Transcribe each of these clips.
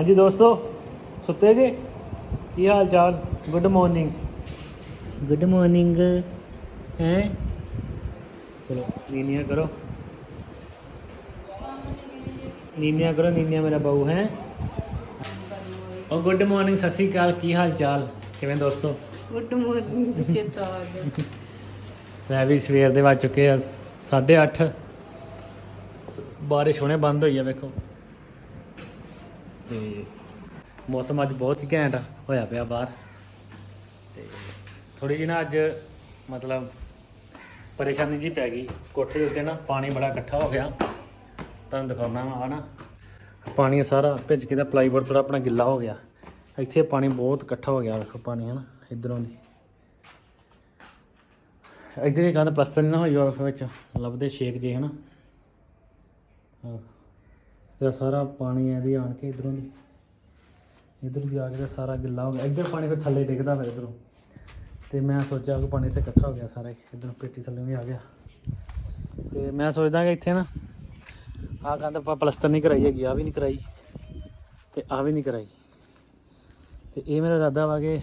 ਹਾਂਜੀ ਦੋਸਤੋ ਸੁੱਤੇ ਜੀ? ਕੀ ਹਾਲ ਚਾਲ? ਗੁੱਡ ਮਾਰਨਿੰਗ ਗੁੱਡ ਮਾਰਨਿੰਗ ਹੈ? ਚਲੋ ਨੀਨੀਆਂ ਕਰੋ। ਨੀਨੀਆਂ ਕਰੋ ਨੀਨੀਆਂ ਮੇਰਾ ਬਾਊ ਹੈ? ਉਹ ਗੁੱਡ ਮਾਰਨਿੰਗ ਸਤਿ ਸ਼੍ਰੀ ਅਕਾਲ ਕੀ ਹਾਲ ਚਾਲ? ਕਿਵੇਂ ਦੋਸਤੋ? ਗੁੱਡ ਮਾਰਨਿੰਗ ਚੇਤਾ ਆ ਗਿਆ ਮੈਂ ਵੀ ਸਵੇਰ ਦੇ ਵੱਜ ਚੁੱਕੇ ਆ 8:30 ਬਾਰਿਸ਼ ਹੁਣੇ ਬੰਦ ਹੋਈ ਆ ਵੇਖੋ। ਤੇ ਮੌਸਮ ਅੱਜ ਬਹੁਤ ਹੀ ਘੈਂਟ ਹੋਇਆ ਪਿਆ ਬਾਹਰ। ਤੇ ਥੋੜੀ ਜਿਹੀ ਨਾ ਅੱਜ ਮਤਲਬ ਪਰੇਸ਼ਾਨੀ ਜੀ ਪੈ ਗਈ। ਕੋਠੇ ਦੇ ਉੱਤੇ ਨਾ ਪਾਣੀ ਬੜਾ ਇਕੱਠਾ ਹੋ ਗਿਆ। ਤੁਹਾਨੂੰ ਦਿਖਾਉਣਾ ਆ ਨਾ ਪਾਣੀ ਸਾਰਾ ਭਿੱਜ ਕੇ ਤਾਂ ਪਲਾਈਬੋਰਡ ਥੋੜਾ ਆਪਣਾ ਗਿੱਲਾ ਹੋ ਗਿਆ। ਇੱਥੇ ਪਾਣੀ ਬਹੁਤ ਇਕੱਠਾ ਹੋ ਗਿਆ ਵੇਖੋ ਪਾਣੀ ਹੈ ਨਾ ਇਧਰੋਂ ਦੀ। ਇੱਧਰ ਹੀ ਕਹਿੰਦਾ ਪਲਸਤਰ ਨਹੀਂ ਨਾ ਹੋਈ ਉਹ ਵਿੱਚ, ਲੱਭਦੇ ਸ਼ੇਕ ਜੇ ਹਨਾ। ਹਾਂ ਤੇ ਸਾਰਾ ਪਾਣੀ ਇਹਦੀ ਆਣ ਕੇ ਇਧਰੋਂ ਦੀ। ਇਧਰ ਆ ਕੇ ਤਾਂ ਸਾਰਾ ਗਿੱਲਾ ਹੋ ਗਿਆ। ਇੱਧਰ ਪਾਣੀ ਫਿਰ ਥੱਲੇ ਡਿੱਗਦਾ ਫਿਰ ਇਧਰੋਂ। ਤੇ ਮੈਂ ਸੋਚਿਆ ਕਿ ਪਾਣੀ ਤੇ ਇਕੱਠਾ ਹੋ ਗਿਆ ਸਾਰਾ ਇਧਰੋਂ ਪੇਟੀ ਥੱਲੇ ਵੀ ਆ ਗਿਆ। ਤੇ ਮੈਂ ਸੋਚਦਾ ਕਿ ਇੱਥੇ ਨਾ ਆ ਕਹਿੰਦਾ ਆਪਾਂ ਪਲਸਤਰ ਨਹੀਂ ਕਰਾਈ ਹੈਗੀ ਆ ਵੀ ਨਹੀਂ ਕਰਾਈ। ਤੇ ਆ ਵੀ ਨਹੀਂ ਕਰਾਈ। ਤੇ ਇਹ ਮੇਰਾ ਇਰਾਦਾ ਵਾ ਕਿ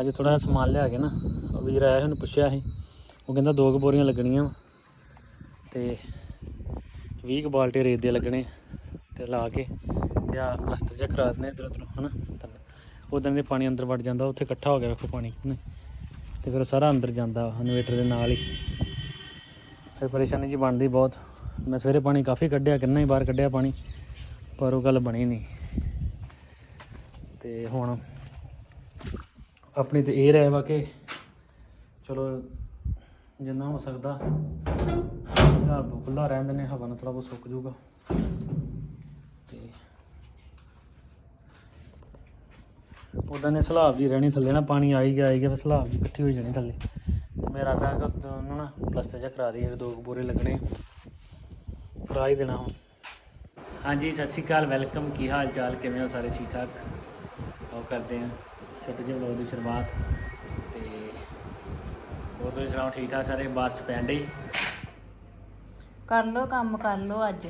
ਅੱਜ ਥੋੜਾ ਜਿਹਾ ਸਮਾਨ ਲਿਆ ਕੇ ਨਾ ਵੀਰ ਆਇਆ ਸੀ, ਉਹਨੂੰ ਪੁੱਛਿਆ ਸੀ। ਉਹ ਕਹਿੰਦਾ ਦੋ ਕੁ ਬੋਰੀਆਂ ਲੱਗਣੀਆਂ ਵਾਂ। ਤੇ 20 ਕੁ ਬਾਲਟੇ ਰੇਤ ਦੇ ਲੱਗਣੇ ਤੇ ਲਾ ਕੇ ਤੇ ਆ ਪਲਸਤਰ ਜਿਹਾ ਕਰਾ ਦਿੰਦੇ ਇਧਰ ਉਧਰ, ਹਨਾ? ਉਦੋਂ ਦੇ ਪਾਣੀ ਅੰਦਰ ਵੜ ਜਾਂਦਾ, ਉੱਥੇ ਇਕੱਠਾ ਹੋ ਗਿਆ ਵੇਖੋ ਪਾਣੀ ਨੇ ਤੇ ਫਿਰ ਉਹ ਸਾਰਾ ਅੰਦਰ ਜਾਂਦਾ ਇਨਵੇਟਰ ਦੇ ਨਾਲ ਹੀ। ਫਿਰ ਪਰੇਸ਼ਾਨੀ ਜੀ ਬਣਦੀ ਬਹੁਤ। ਮੈਂ ਸਵੇਰੇ ਪਾਣੀ ਕਾਫੀ ਕੱਢਿਆ, ਕਿੰਨਾ ਹੀ ਬਾਹਰ ਕੱਢਿਆ ਪਾਣੀ, ਪਰ ਉਹ ਗੱਲ ਬਣੀ ਨਹੀਂ। ਤੇ ਹੁਣ ਆਪਣੀ ਤੇ ਇਹ ਰਹਿ ਵਾ ਕਿ ਚਲੋ ਜਿੰਨਾ ਹੋ ਸਕਦਾ ਘਰ ਖੁੱਲਾ ਰਹਿਣ ਦਿੰਦੇ ਹਵਾ ਨਾਲ ਥੋੜਾ ਬਹੁਤ ਸੁੱਕ ਜਾਊਗਾ। ਤੇ ਉਦਾਂ ਨੇ ਸਲਾਬ ਜੀ ਰਹਿਣੀ ਥੱਲੇ ਨਾ, ਪਾਣੀ ਆਈ ਗਿਆ ਆਈ ਗਿਆ, ਫਿਰ ਸਲਾਬ ਜੀ ਇਕੱਠੀ ਹੋਈ ਜਾਣੀ ਥੱਲੇ। ਤੇ ਮੇਰਾ ਤਾਂ ਕਿ ਉਹਨੂੰ ਨਾ ਪਲਸਟਰ ਜਿਹਾ ਕਰਾ ਦਈਏ ਦੋ ਕੁ ਬੋਰੇ ਲੱਗਣੇ। ਕਰਾ ਹੀ ਦੇਣਾ ਹੁਣ। ਹਾਂਜੀ, ਸਤਿ ਸ਼੍ਰੀ ਅਕਾਲ, ਵੈਲਕਮ। ਕੀ ਹਾਲ ਚਾਲ ਕਿਵੇਂ ਹੋ ਸਾਰੇ? ਠੀਕ ਠਾਕ ਉਹ ਕਰਦੇ ਆ, ਛੋਟੇ ਜਿਹੇ ਵਲੋਗ ਦੀ ਸ਼ੁਰੂਆਤ। ਤੇ ਹੋਰ ਤੁਸੀਂ ਸੁਣਾਓ ਠੀਕ ਠਾਕ ਸਾਰੇ? ਬਾਰਿਸ਼ ਪੈਣ ਡਈ? ਕਰ ਲੋ ਕੰਮ ਕਰ ਲੋ ਅੱਜ।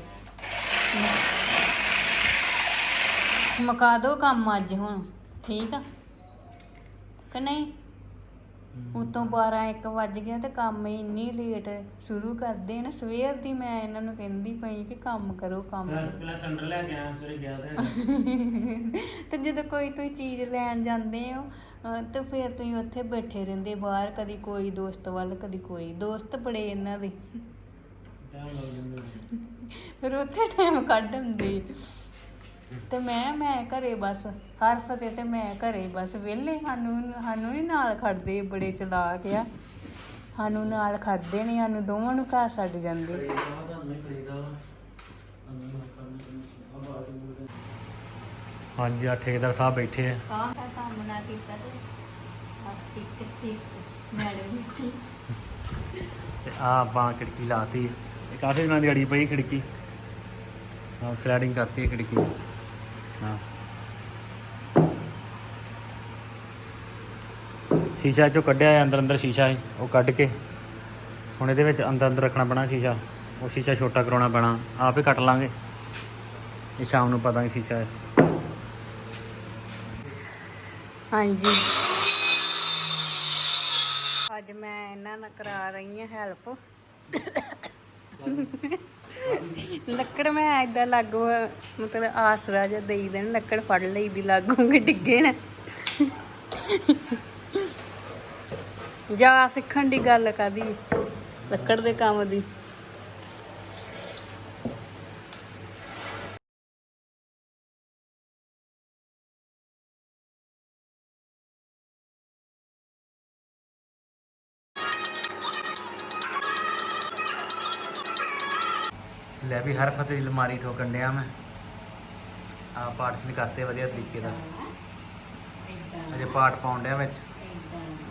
ਮੁਕਾ ਦੋ ਕੰਮ ਅੱਜ ਹੁਣ ਠੀਕ ਆ? ਕਿ ਨਹੀਂ? ਉਤੋਂ 12 1 ਵੱਜ ਗਿਆ ਤੇ ਕੰਮ ਹੀ ਇੰਨੀ ਲੇਟ ਸ਼ੁਰੂ ਕਰਦੇ ਨਾ ਸਵੇਰ ਦੀ ਮੈਂ ਇਹਨਾਂ ਨੂੰ ਕਹਿੰਦੀ ਪਈ ਕਿ ਕੰਮ ਕਰੋ ਕੰਮ ਪਹਿਲਾਂ ਸਿਲੰਡਰ ਲੈ ਕੇ ਆਇਆ ਸਵੇਰੇ ਗਿਆ ਤੇ। ਜਦੋਂ ਕੋਈ ਤੁਸੀਂ ਚੀਜ਼ ਲੈਣ ਜਾਂਦੇ ਹੋ ਤੇ ਫਿਰ ਤੁਸੀਂ ਉੱਥੇ ਬੈਠੇ ਰਹਿੰਦੇ ਬਾਹਰ ਕਦੀ ਕੋਈ ਦੋਸਤ ਵੱਲ ਕਦੀ ਕੋਈ ਦੋਸਤ ਬੜੇ ਇਹਨਾਂ ਦੇ। ਫਿਰ ਉੱਥੇ ਟਾਈਮ ਕੱਢ ਹੁੰਦੇ ਤੇ ਮੈਂ ਮੈਂ ਘਰੇ ਬਸ ਹਰ ਫਤੇ ਤੇ ਮੈਂ ਘਰੇ ਬਸ ਵਿਹਲੇ ਸਾਨੂੰ ਸਾਨੂੰ ਨਹੀਂ ਨਾਲ ਖੜਦੇ ਬੜੇ ਚਲਾਕ ਆ। ਸਾਨੂੰ ਨਾਲ ਖੜਦੇ ਨਹੀਂ ਸਾਨੂੰ ਦੋਵਾਂ ਨੂੰ ਘਰ ਛੱਡ ਜਾਂਦੇ। ਹਾਂਜੀ ਆ ਠੇਕੇਦਾਰ ਸਾਹਿਬ ਬੈਠੇ ਆ। ਆਹ ਕੰਮ ਨਾ ਕੀਤਾ ਤੇ ਸਟਿਕ ਸਟਿਕ ਮੈਡਮ ਤੇ ਆ ਆਪਾਂ ਖਿੜਕੀ ਲਾਤੀ। ਇਹ ਕਾਫੀ ਦਿਨਾਂ ਦੀ ਅੜੀ ਪਈ ਖਿੜਕੀ। ਹਾਂ ਸਲਾਈਡਿੰਗ ਕਰਤੀ ਹੈ ਖਿੜਕੀ। ਹਾਂ। ਸ਼ੀਸ਼ਾ ਚੋਂ ਕੱਢਿਆ ਹੈ ਅੰਦਰ ਅੰਦਰ ਸ਼ੀਸ਼ਾ ਹੈ ਉਹ ਕੱਢ ਕੇ। ਹੁਣ ਇਹਦੇ ਵਿੱਚ ਅੰਦਰ ਅੰਦਰ ਰੱਖਣਾ ਪੈਣਾ ਸ਼ੀਸ਼ਾ। ਉਹ ਸ਼ੀਸ਼ਾ ਛੋਟਾ ਕਰਾਉਣਾ ਪੈਣਾ। ਆਪ ਹੀ ਕੱਟ ਲਾਂਗੇ। ਇਹ ਸ਼ਾਮ ਨੂੰ ਪਤਾ ਨਹੀਂ ਸ਼ੀਸ਼ਾ ਹੈ। ਹਾਂਜੀ। ਅੱਜ ਮੈਂ ਇਹਨਾਂ ਨਾਲ ਕਰਾ ਰਹੀ ਹਾਂ ਹੈਲਪ। ਲੱਕੜ ਮੈਂ ਏਦਾਂ ਲਾਗੂ ਮਤਲਬ ਆਸਰਾ ਜਿਹਾ ਦੇਈ ਦੇਣ, ਲੱਕੜ ਫੜ ਲਈ ਦੀ ਲਾਗੂ ਕਿ ਡਿੱਗੇ ਨਾ। ਜਾ ਸਿੱਖਣ ਦੀ ਗੱਲ ਕਾਦੀ ਲੱਕੜ ਦੇ ਕੰਮ ਦੀ। ਲੈ ਵੀ ਹਰ ਫਤਿਹ ਅਲਮਾਰੀ ਠੋਕਣ ਡਿਆ ਮੈਂ। ਆ ਪਾਰਟੀਸ਼ਨ ਕਰਤੇ ਵਧੀਆ ਤਰੀਕੇ ਦਾ। ਅਜੇ ਪਾਰਟ ਪਾਉਣ ਡਿਆ ਵਿੱਚ।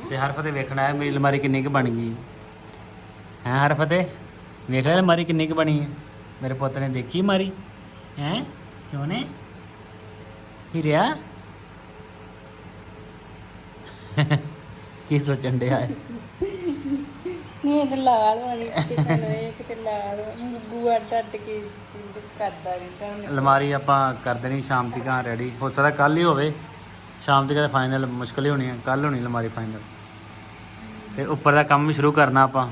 ਤੇ ਹਰ ਫਤਿਹ ਵੇਖਣਾ ਹੈ ਮੇਰੀ ਅਲਮਾਰੀ ਕਿੰਨੀ ਕੁ ਬਣ ਗਈ। ਹੈ ਹਰ ਫਤਿਹ? ਵੇਖ ਲੈ ਅਲਮਾਰੀ ਕਿੰਨੀ ਕੁ ਬਣੀ ਹੈ। ਮੇਰੇ ਪੁੱਤ ਨੇ ਦੇਖੀ ਮਾਰੀ ਹੈ? ਚੋਨੇ ਹਿਰਿਆ? ਕੀ ਸੋਚਣ ਡਿਆ ਹੈ? ਇਹ ਤੇ ਲਾਲ ਵਾਲੀ ਕਿਤੇ ਮੈਨੂੰ ਇਹ ਕਿਤੇ ਲਾਲ ਗੁੱਗੂ ਅੱਡ ਅੱਡ ਕੇ ਕਰਦਾ ਰਹਿੰਦਾ ਉਹਨੇ ਅਲਮਾਰੀ ਆਪਾਂ ਕਰ ਦੇਣੀ ਸ਼ਾਮ ਤੱਕ ਰੈਡੀ ਹੋ ਸਕਦਾ ਕੱਲ ਹੀ ਹੋਵੇ। ਸ਼ਾਮ ਤੱਕ ਫਾਈਨਲ ਮੁਸ਼ਕਲ ਹੀ ਹੋਣੀ ਹੈ। ਕੱਲ ਹੋਣੀ ਅਲਮਾਰੀ ਫਾਈਨਲ ਤੇ ਉੱਪਰ ਦਾ ਕੰਮ ਵੀ ਸ਼ੁਰੂ ਕਰਨਾ ਆਪਾਂ।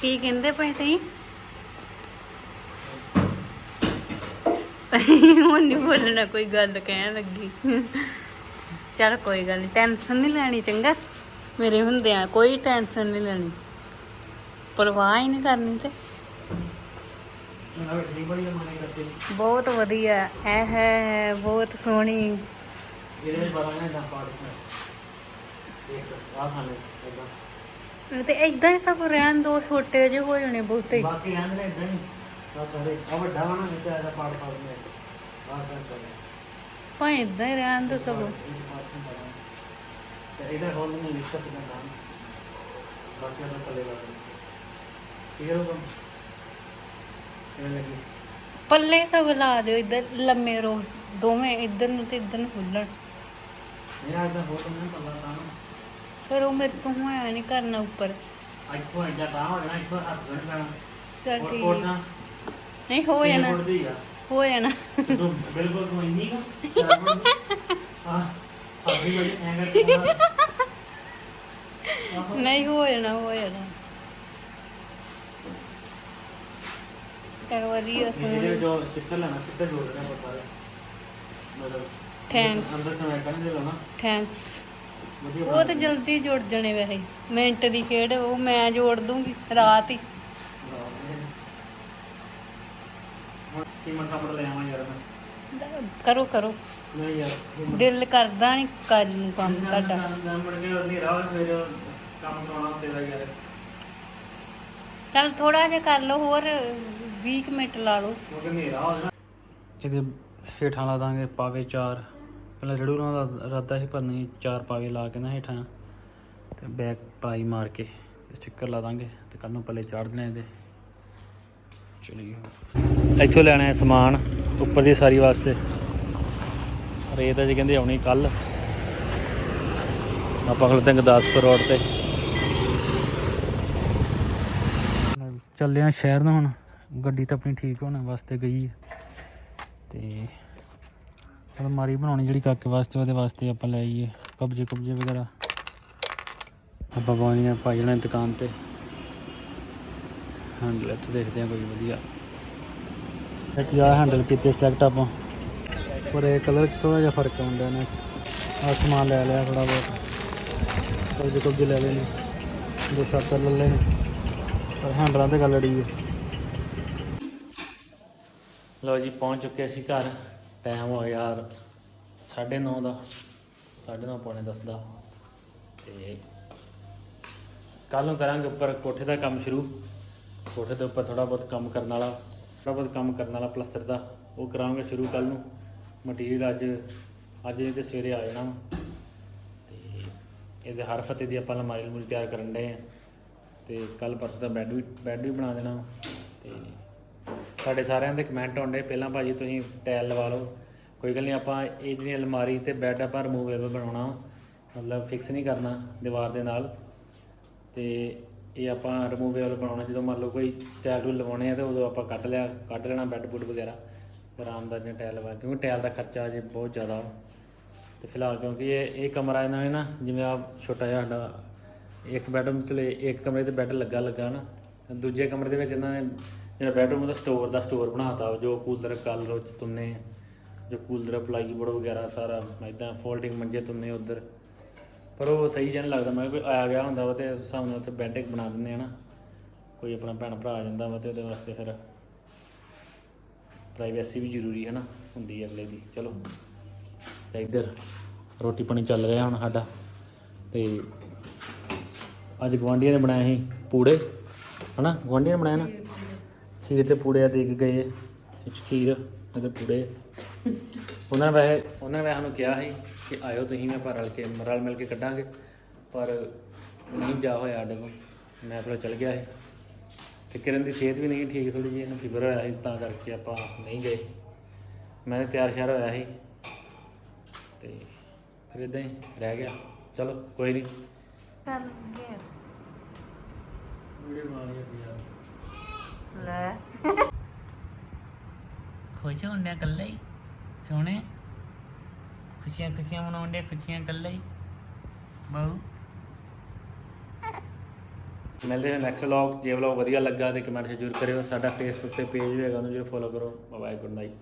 ਕੀ ਕਹਿੰਦੇ ਪਏ ਤੁਸੀਂ? ਹੁਣ ਨਹੀਂ ਬੋਲਣਾ ਕੋਈ ਗੱਲ ਕਹਿਣ ਲੱਗੀ। ਚਲ ਕੋਈ ਗੱਲ ਨਹੀਂ ਟੈਨਸ਼ਨ ਨਹੀਂ ਲੈਣੀ ਚੰਗਾ। ਮੇਰੇ ਹੁੰਦਿਆਂ ਕੋਈ ਟੈਨਸ਼ਨ ਨਹੀਂ ਲੈਣੀ। ਪਰਵਾਹ ਹੀ ਨਹੀਂ ਕਰਨੀ ਤੇ। ਬਹੁਤ ਵਧੀਆ ਇਹ ਹੈ ਬਹੁਤ ਸੋਹਣੀ। ਇਹਦੇ ਵਿੱਚ ਇੱਕ ਖਾਣੇ ਇਦਾਂ ਤੇ ਇਦਾਂ ਹੀ ਸਭ ਰਹਿਣ ਦੋ ਛੋਟੇ ਜਿਹੇ ਹੋ ਜਾਣੇ ਬਹੁਤੇ। ਬਾਕੀ ਰਹਿੰਦੇ ਨੇ ਇਦਾਂ ਹੀ। ਆ ਸਾਰੇ ਆ ਵੱਡਾ ਵਾ ਨਾ ਨਿੱਕਾ ਜਿਹਾ ਪਾੜ ਪਾੜ ਨੇ ਆਹ ਕਰ ਕਰ ਭਾਵੇਂ ਇਦਾਂ ਹੀ ਰਹਿਣ ਦੋ ਸਗੋਂ। ਤੇ ਇਹਦਾ ਹੋਲ ਨਹੀਂ ਲਿਖਤ ਦਾ ਨਾਮ? ਬਾਕੀ ਦਾ ਚੱਲੇਗਾ ਇਹ ਰੋ ਇਹ ਲੱਗੀ? ਪੱਲੇ ਸਗੋਂ ਲਾ ਦਿਓ ਇੱਧਰ ਲੰਮੇ ਰੋ ਦੋਵੇਂ ਇੱਧਰ ਨੂੰ ਤੇ ਇੱਧਰ ਨੂੰ ਖੁੱਲਣ। ਮੇਰਾ ਇਹਦਾ ਹੋਲ ਨਹੀਂ ਪੱਲਾ ਤਾਂ। ਫਿਰ ਉਹ ਮੇਰੇ ਤੋਂ ਹੋਇਆ ਨਹੀਂ ਕਰਨਾ ਉੱਪਰ। ਇੱਥੋਂ ਇੱਡਾ ਤਾਂ ਹੋ ਜਾਣਾ ਇੱਥੋਂ ਹੱਥ ਨਹੀਂ ਪੈਣਾ। ਚੱਲ ਹੋਰ ਠੀਕ। ਕੋਟਾਂ ਨਹੀਂ ਹੋ ਜਾਣਾ। ਹੋ ਜਾਣਾ। ਬਿਲਕੁਲ ਤੂੰ ਇੰਨੀ ਕਾ ਕਰ ਨਹੀਂ ਹੋ ਜਾਣਾ ਹੋ ਜਾਣਾ ਵਧੀਆ ਇਹਦੇ ਸੋਹਣੀ ਜੋ ਸਟicker ਲੈਣਾ ਸਟicker ਜੋੜ ਦੇਣਾ ਬਹੁਤ ਸਾਰੇ। ਮਤਲਬ Thanks. ਅੰਦਰ ਸਮੇਂ ਕਰਨ ਦੇ ਲਾਣਾ ਥੈਂਕਸ ਵਧੀਆ ਉਹ ਤੇ ਜਲਦੀ ਜੁੜ ਜਾਣੇ ਵੈਸੇ। ਮਿੰਟ ਦੀ ਖੇਡ ਉਹ ਮੈਂ ਜੋੜ ਦੂੰਗੀ ਰਾਤ ਹੀ। ਹੁਣ ਸੀਮਨ ਸਾਪੜ ਲੈ ਆਵਾਂ ਯਾਰ ਮੈਂ। ਕਰੋ ਕਰੋ। ਨਹੀਂ ਯਾਰ ਦਿਲ ਕਰਦਾ ਨਹੀਂ ਕਰਨ ਨੂੰ ਕੰਮ ਤੁਹਾਡਾ। ਮੁੜ ਕੇ ਨਹੀਂ ਰਾਹ ਫਿਰ ਕੰਮ ਕਰਾਉਣਾ ਤੇਰਾ ਯਾਰ। ਚੱਲ ਥੋੜਾ ਜਿਹਾ ਕਰ ਲਓ ਹੋਰ 20 ਕੁ ਮਿੰਟ ਲਾ ਲਓ। ਕਿਉਂਕਿ ਹਨੇਰਾ ਹੋ ਜਾਣਾ। ਇਹਦੇ ਹੇਠਾਂ ਲਾ ਦਾਂਗੇ ਪਾਵੇ ਚਾਰ। ਪਹਿਲਾਂ ਰੜੂ ਦਾ ਇਰਾਦਾ ਸੀ ਪਰ ਨਹੀਂ ਚਾਰ ਪਾਵੇ ਲਾ ਕੇ ਨਾ ਹੇਠਾਂ। ਤੇ ਬੈਕ ਪਲਾਈ ਮਾਰ ਕੇ ਸਟicker ਲਾ ਦਾਂਗੇ ਤੇ ਕੱਲ ਨੂੰ ਪੱਲੇ ਚਾੜ ਦੇਣੇ ਇਹਦੇ। ਚਲਿਏ। ਇੱਥੋਂ ਲੈਣਾ ਹੈ ਸਮਾਨ ਉੱਪਰ ਦੀ ਸਾਰੀ ਵਾਸਤੇ। ਰੇਤ ਅਜੇ ਕਹਿੰਦੇ ਆਉਣੀ ਕੱਲ ਆਪਾਂ ਖਲੋਤੇ ਹਾਂ ਗੁਰਦਾਸਪੁਰ ਰੋਡ ਤੇ। ਚੱਲੇ ਆ ਸ਼ਹਿਰ ਨੂੰ ਹੁਣ। ਗੱਡੀ ਤਾਂ ਆਪਣੀ ਠੀਕ ਹੋਣ ਵਾਸਤੇ ਗਈ ਹੈ। ਤੇ ਅਲਮਾਰੀ ਬਣਾਉਣੀ ਜਿਹੜੀ ਕਾਕੇ ਵਾਸਤੇ, ਉਹਦੇ ਵਾਸਤੇ ਆਪਾਂ ਲੈ ਆਈਏ। ਕਬਜੇ ਕਬਜੇ ਵਗੈਰਾ। ਆਪਾਂ ਪਾਉਣੀਆਂ ਪਾਈ ਜਾਣਾ ਦੁਕਾਨ ਤੇ। ਹੈਂਡਲ ਇੱਥੇ ਦੇਖਦੇ ਆ ਕੋਈ ਵਧੀਆ। ਇੱਕ ਯਾ ਹੈਂਡਲ ਕੀਤੇ ਸਿਲੈਕਟ ਆਪਾਂ। ਪਰ ਇਹ ਕਲਰ ਚ ਥੋੜਾ ਜਿਹਾ ਫ਼ਰਕ ਆਉਂਦਾ ਨੇ ਆਹ ਸਮਾਨ ਲੈ ਲਿਆ ਥੋੜਾ ਬਹੁਤ। ਕਬਜੇ ਕਬਜੇ ਲੈ ਲਏ ਨੇ ਦੋ ਸੱਤ ਲੈ ਲਏ ਨੇ ਪਰ ਹੈਂਡਲਾਂ ਤੇ ਗੱਲ ਅੜੀ ਹੈ ਲੋ ਜੀ, ਪਹੁੰਚ ਚੁੱਕੇ ਅਸੀਂ ਘਰ। ਟਾਈਮ ਹੋ ਗਿਆ ਯਾਰ 9:30 ਦਾ। 9:30 ਪੌਣੇ 10 ਦਾ। ਤੇ ਕੱਲ ਨੂੰ ਕਰਾਂਗੇ ਉੱਪਰ ਕੋਠੇ ਦਾ ਕੰਮ ਸ਼ੁਰੂ। ਕੋਠੇ ਦੇ ਉੱਪਰ ਥੋੜਾ ਬਹੁਤ ਕੰਮ ਕਰਨ ਵਾਲਾ। ਥੋੜਾ ਬਹੁਤ ਕੰਮ ਕਰਨ ਵਾਲਾ ਪਲਸਤਰ ਦਾ, ਉਹ ਕਰਾਂਗੇ ਸ਼ੁਰੂ ਕੱਲ ਨੂੰ। ਮਟੀਰੀਅਲ ਅੱਜ ਅੱਜ ਨਹੀਂ ਤੇ ਸਵੇਰੇ ਆ ਜਾਣਾ ਵਾ। ਤੇ ਇਹਦੇ ਹਰ ਫਤੇ ਦੀ ਆਪਾਂ ਅਲਮਾਰੀ ਅਲਮੂਰੀ ਤਿਆਰ ਕਰਨ ਡਏ ਆ। ਤੇ ਕੱਲ ਪਰਸੋਂ ਦਾ ਬੈੱਡ ਵੀ ਬੈੱਡ ਵੀ ਬਣਾ ਦੇਣਾ ਵਾ। ਤੇ ਸਾਡੇ ਸਾਰਿਆਂ ਦੇ ਕਮੈਂਟ ਆਉਂਦੇ ਪਹਿਲਾਂ ਭਾਜੀ ਤੁਸੀਂ ਟਾਇਲ ਲਵਾ ਲਓ। ਕੋਈ ਗੱਲ ਨਹੀਂ, ਆਪਾਂ ਇਹ ਜਿਹੜੀ ਅਲਮਾਰੀ ਤੇ ਬੈੱਡ ਆਪਾਂ ਰਿਮੂਵੇਬਲ ਬਣਾਉਣਾ ਮਤਲਬ ਫਿਕਸ ਨਹੀਂ ਕਰਨਾ ਦੀਵਾਰ ਦੇ ਨਾਲ। ਤੇ ਇਹ ਆਪਾਂ ਰਿਮੂਵੇਬਲ ਬਣਾਉਣਾ, ਜਦੋਂ ਮੰਨ ਲਓ ਕੋਈ ਟਾਇਲ ਟੂਲ ਲਵਾਉਣੇ ਆ ਤੇ ਉਦੋਂ ਆਪਾਂ ਕੱਢ ਲਿਆ, ਕੱਢ ਲੈਣਾ ਬੈੱਡ ਬੁੱਡ ਵਗੈਰਾ ਫਿਰ ਆਰਾਮਦਾਰ ਜਿਹਾ ਟਾਇਲ ਲਵਾ ਕਿਉਂਕਿ ਟਾਇਲ ਦਾ ਖਰਚਾ ਅਜੇ ਬਹੁਤ ਜ਼ਿਆਦਾ ਵਾ। ਤੇ ਫਿਲਹਾਲ ਕਿਉਂਕਿ ਇਹ ਇਹ ਕਮਰਾ ਇਹਨਾਂ ਨੇ ਨਾ, ਜਿਵੇਂ ਆ ਛੋਟਾ ਜਿਹਾ ਸਾਡਾ, ਇੱਕ ਬੈਡਰੂਮ ਚਲੇ ਇੱਕ ਕਮਰੇ ਤੇ ਬੈੱਡ ਲੱਗਾ ਲੱਗਾ ਨਾ ਦੂਜੇ ਕਮਰੇ ਦੇ ਵਿੱਚ ਇਹਨਾਂ ਨੇ, ਜਿਹੜਾ ਬੈਡਰੂਮ ਦਾ ਸਟੋਰ ਦਾ ਸਟੋਰ ਬਣਾਤਾ ਜੋ ਕੂਲਰ ਕਲਰ 'ਚ ਤੁੰਨੇ ਜੋ ਕੂਲਰ ਪਲਾਈ ਬੋਰਡ ਵਗੈਰਾ ਸਾਰਾ ਇਦਾਂ ਫੋਲਡਿੰਗ ਮੰਜੇ ਤੁੰਨੇ ਉਧਰ ਪਰ ਉਹ ਸਹੀ ਜਿਹਾ ਨਹੀਂ ਲੱਗਦਾ। ਮੈਂ ਕਿਹਾ ਕੋਈ ਆਇਆ ਗਿਆ ਹੁੰਦਾ ਵਾ ਤੇ ਉਸ ਹਿਸਾਬ ਨਾਲ ਉੱਥੇ ਬੈੱਡ ਇੱਕ ਬਣਾ ਦਿੰਦੇ ਆ ਨਾ। ਕੋਈ ਆਪਣਾ ਭੈਣ ਭਰਾ ਆ ਜਾਂਦਾ ਵਾ ਤੇ ਉਹਦੇ ਵਾਸਤੇ ਫਿਰ ਪ੍ਰਾਈਵੇਸੀ ਵੀ ਜ਼ਰੂਰੀ ਹੈ ਨਾ ਹੁੰਦੀ ਹੈ ਅਗਲੇ ਦੀ। ਚਲੋ। ਤੇ ਇੱਧਰ ਰੋਟੀ ਪਾਣੀ ਚੱਲ ਰਿਹਾ ਹੁਣ ਸਾਡਾ। ਤੇ ਅੱਜ ਗਵਾਂਢੀਆਂ ਨੇ ਬਣਾਏ ਸੀ ਪੂੜੇ, ਹਨਾ? ਗਵਾਂਢੀਆਂ ਨੇ ਬਣਾਏ ਨਾ? ਖੀਰ ਤੇ ਪੂੜੇ ਆ ਦੇ ਕੇ ਗਏ। ਇਹ ਖੀਰ ਅਤੇ ਪੂੜੇ। ਉਹਨਾਂ ਨੇ ਵੈਸੇ ਉਹਨਾਂ ਨੇ ਵੈਸੇ ਸਾਨੂੰ ਕਿਹਾ ਸੀ ਕਿ ਆਇਓ ਤੁਸੀਂ ਵੀ ਆਪਾਂ ਰਲ ਕੇ ਰਲ ਮਿਲ ਕੇ ਕੱਢਾਂਗੇ। ਪਰ ਨਹੀਂ ਜਾ ਹੋਇਆ ਸਾਡੇ ਕੋਲ। ਮੈਂ ਫਿਰ ਚਲ ਗਿਆ ਸੀ। ਤੇ ਕਿਰਨ ਦੀ ਸਿਹਤ ਵੀ ਨਹੀਂ ਠੀਕ ਥੋੜੀ ਜਿਹੀ ਇਹਨੂੰ ਫੀਵਰ ਹੋਇਆ ਸੀ ਤਾਂ ਕਰਕੇ ਆਪਾਂ ਨਹੀਂ ਗਏ। ਮੈਂ ਤਾਂ ਤਿਆਰ ਸ਼ਿਆਰ ਹੋਇਆ ਸੀ। ਤੇ ਫਿਰ ਇਦਾਂ ਹੀ ਰਹਿ ਗਿਆ। ਚਲੋ ਕੋਈ ਨਹੀਂ। ਕਰ ਗਿਆ ਵੀਡੀਓ ਬਣਾ ਲਈ ਯਾਰ। ਲੈ। ਖੁਸ਼ ਹੁੰਦਿਆ ਕੱਲੇ ਹੀ? ਸੋਹਣੇ? ਖੁਸ਼ੀਆਂ ਖੁਸ਼ੀਆਂ ਮਨਾਉਂਦੇ ਖੁਸ਼ੀਆਂ ਕੱਲੇ ਹੀ। ਬਾਉ ਮਿਲਦੇ ਹਾਂ ਨੈਕਸਟ ਵਲੌਗ ਜੇ ਵਲੌਗ ਵਧੀਆ ਲੱਗਾ ਤੇ ਕਮੈਂਟ ਜ਼ਰੂਰ ਕਰਿਓ। ਸਾਡਾ ਫੇਸਬੁੱਕ ਤੇ ਪੇਜ ਵੀ ਹੈਗਾ, ਉਹਨੂੰ ਜਰੂਰ ਫੋਲੋ ਕਰੋ। Bye good night